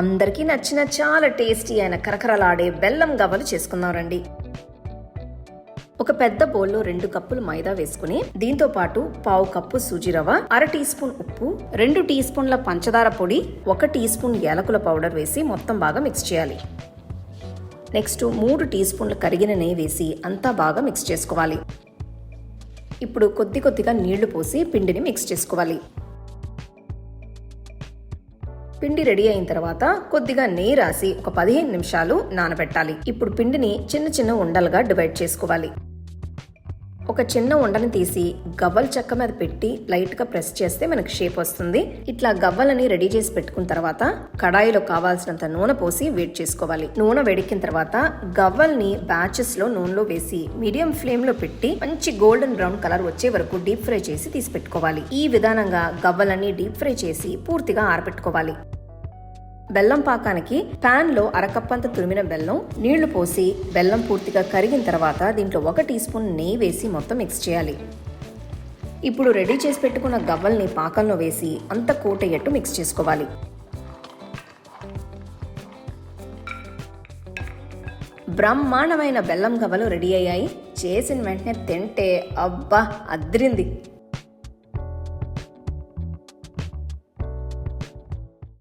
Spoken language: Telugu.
అందరికీ నచ్చిన చాలా టేస్టీ అయిన కరకరలాడే బెల్లం గవ్వలు చేసుకుందాం రండి. ఒక పెద్ద బౌల్లో రెండు కప్పులు మైదా వేసుకుని దీంతో పాటు పావు కప్పు సూజీ రవ్వ అర టీ స్పూన్ ఉప్పు రెండు టీ స్పూన్ల పంచదార పొడి ఒక టీ స్పూన్ యాలకుల పౌడర్ వేసి మొత్తం బాగా మిక్స్ చేయాలి. నెక్స్ట్ మూడు టీ స్పూన్ల కరిగిన నెయ్యి వేసి అంతా బాగా మిక్స్ చేసుకోవాలి. ఇప్పుడు కొద్ది కొద్దిగా నీళ్ళు పోసి పిండిని మిక్స్ చేసుకోవాలి. పిండి రెడీ అయిన తర్వాత కొద్దిగా నెయ్యి రాసి ఒక పదిహేను నిమిషాలు నానబెట్టాలి. ఇప్పుడు పిండిని చిన్న చిన్న ఉండలుగా డివైడ్ చేసుకోవాలి. ఒక చిన్న ఉండని తీసి గవ్వల చెక్క మీద పెట్టి లైట్గా ప్రెస్ చేస్తే మనకు షేప్ వస్తుంది. ఇట్లా గవ్వలని రెడీ చేసి పెట్టుకున్న తర్వాత కడాయిలో కావాల్సినంత నూనె పోసి వేడి చేసుకోవాలి. నూనె వేడెక్కిన తర్వాత గవ్వల్ని బ్యాచెస్లో నూనెలో వేసి మీడియం ఫ్లేమ్లో పెట్టి మంచి గోల్డెన్ బ్రౌన్ కలర్ వచ్చే వరకు డీప్ ఫ్రై చేసి తీసి పెట్టుకోవాలి. ఈ విధానంగా గవ్వలన్నీ డీప్ ఫ్రై చేసి పూర్తిగా ఆరబెట్టుకోవాలి. బెల్లం పాకానికి పాన్లో అరకప్పంత తురిమిన బెల్లం నీళ్ళు పోసి బెల్లం పూర్తిగా కరిగిన తర్వాత దీంట్లో ఒక టీ స్పూన్ నెయ్యి వేసి మొత్తం మిక్స్ చేయాలి. ఇప్పుడు రెడీ చేసి పెట్టుకున్న గవ్వల్ని పాకంలో వేసి అంత కూటయ్యట్టు మిక్స్ చేసుకోవాలి. బ్రహ్మాండమైన బెల్లం గవ్వలు రెడీ అయ్యాయి. చేసిన వెంటనే తింటే అబ్బా అద్రింది.